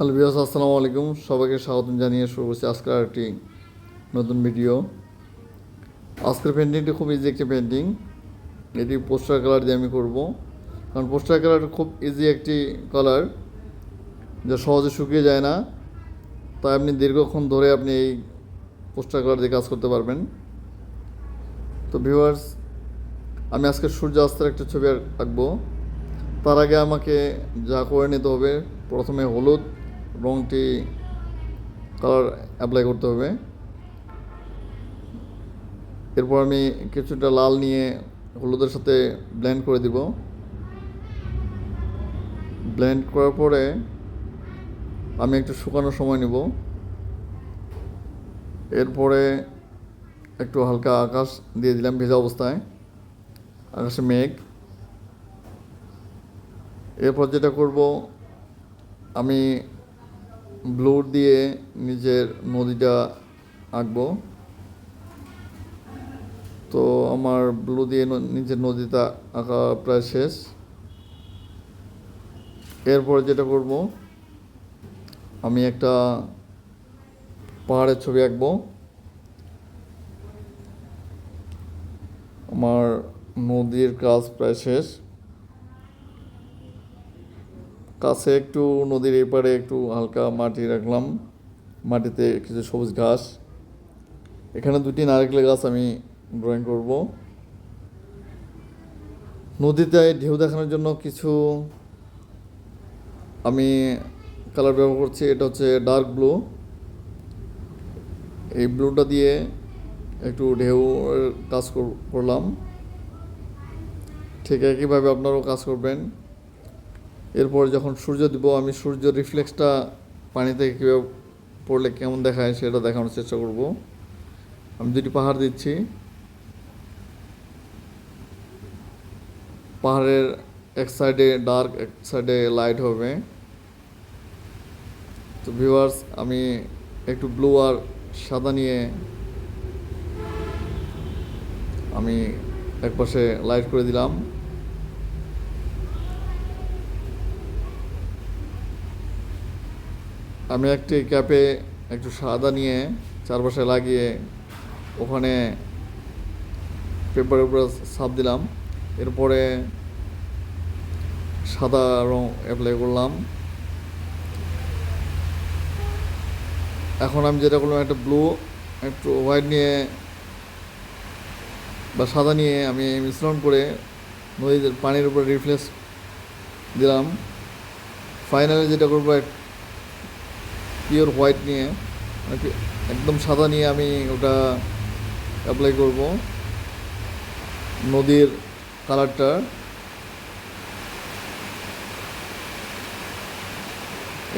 Hello বিয়াস আসসালামু আলাইকুম। সবাইকে স্বাগতম জানিয়ে শুরু করছি আজকের একটি নতুন ভিডিও। আজকের পেন্টিংটি খুব ইজি একটি পেন্টিং এটি পোস্টার কালার দিয়ে আমি করব। কারণ পোস্টার কালার খুব ইজি একটি কালার যা সহজে শুকিয়ে যায় না। তাই আপনি দীর্ঘক্ষণ ধরে আপনি এই পোস্টার কালার দিয়ে কাজ করতে পারবেন। তো ভিউয়ার্স, আমি আজকে সূর্যাস্তের একটা ছবি আঁকবো তার আগে আমাকে যা করে নিতে হবে, প্রথমে হলুদ রঙটি কালার অ্যাপ্লাই করতে হবে। এরপর আমি কিছুটা লাল নিয়ে হলুদের সাথে ব্লেন্ড করে দিব। ব্লেন্ড করার পরে আমি একটু শুকানোর সময় নেব। এরপরে একটু হালকা আকাশ দিয়ে দিলাম ভেজা অবস্থায়। আকাশে মেঘ। এরপর যেটা করব, আমি ব্লু দিয়ে নিজের নদীটা আঁকবো। তো আমার ব্লু দিয়ে নিজের নদীটা আঁকা প্রায় শেষ। এরপরে যেটা করব, আমি একটা পাহাড়ের ছবি আঁকবো। আমার নদীর কাজ প্রায় শেষ। কাছে একটু নদীর এপারে একটু হালকা মাটি রাখলাম। মাটিতে কিছু সবুজ ঘাস। এখানে দুটি নারকেল গাছ আমি ড্রয়িং করব। নদীতে ঢেউ দেখানোর জন্য কিছু আমি কালার ব্যবহার করছি। এটা হচ্ছে ডার্ক ব্লু এই ব্লুটা দিয়ে একটু ঢেউ কাজ কর- করলাম। ঠিক একইভাবে আপনারাও কাজ করবেন। এরপর যখন সূর্য দিব, আমি সূর্য রিফ্লেক্সটা পানিতে কীভাবে পড়লে কেমন দেখায় সেটা দেখানোর চেষ্টা করব। আমি দুটি পাহাড় দিচ্ছি। পাহাড়ের এক সাইডে ডার্ক এক সাইডে লাইট হবে। তো ভিউয়ার্স আমি একটু ব্লু আর সাদা নিয়ে আমি একপাশে লাইট করে দিলাম। আমি একটি ক্যাপে একটু সাদা নিয়ে চারপাশে লাগিয়ে ওখানে পেপারের উপরে ছাপ দিলাম। এরপরে সাদা রং অ্যাপ্লাই করলাম। এখন আমি যেটা করলাম, একটা ব্লু একটু হোয়াইট নিয়ে বা সাদা নিয়ে আমি মিশ্রণ করে নদীর পানির উপরে রিফ্লেক্স দিলাম। ফাইনালি যেটা করব পিওর হোয়াইট নিয়ে একদম সাদা নিয়ে আমি ওটা অ্যাপ্লাই করব। নদীর কালারটা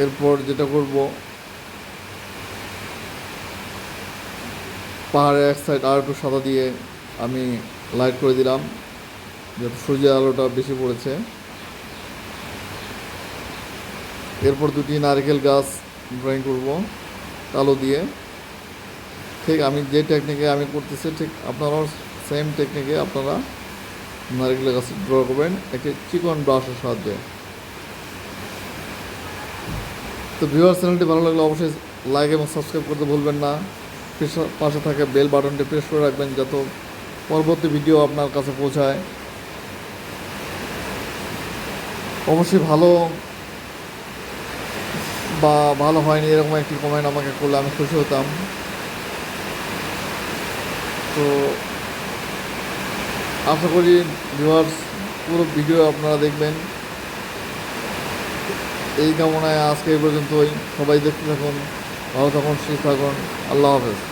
এরপর যেটা করব, পাহাড়ের এক সাইড আর একটু সাদা দিয়ে আমি লাইট করে দিলাম, যাতে সূর্যের আলোটা বেশি পড়েছে। এরপর দুটি নারকেল গাছ ড্রয়িং করব, কালো দিয়ে। ঠিক, আমি যে টেকনিকে আমি করতেছি, ঠিক আপনারাও সেম টেকনিকে আপনারা নারকেল গাছ ড্র করবেন। একটি চিকন ব্রাশের সাহায্যে। তো ভিউয়ার চ্যানেলটি ভালো লাগলে অবশ্যই লাইক এবং সাবস্ক্রাইব করতে ভুলবেন না। পাশে থাকা বেল বাটনটি প্রেস করে রাখবেন যাতে পরবর্তী ভিডিও আপনার কাছে পৌঁছায়। অবশ্যই ভালো বা ভালো হয়নি, এরকম একটি কমেন্ট আমাকে করলে আমি খুশি হতাম। তো আশা করি ভিউয়ার্স পুরো ভিডিও আপনারা দেখবেন। এই কামনায় আজকে এই পর্যন্তই। সবাই দেখতে থাকুন, ভালো থাকুন, সুস্থ থাকুন। আল্লাহ হাফেজ।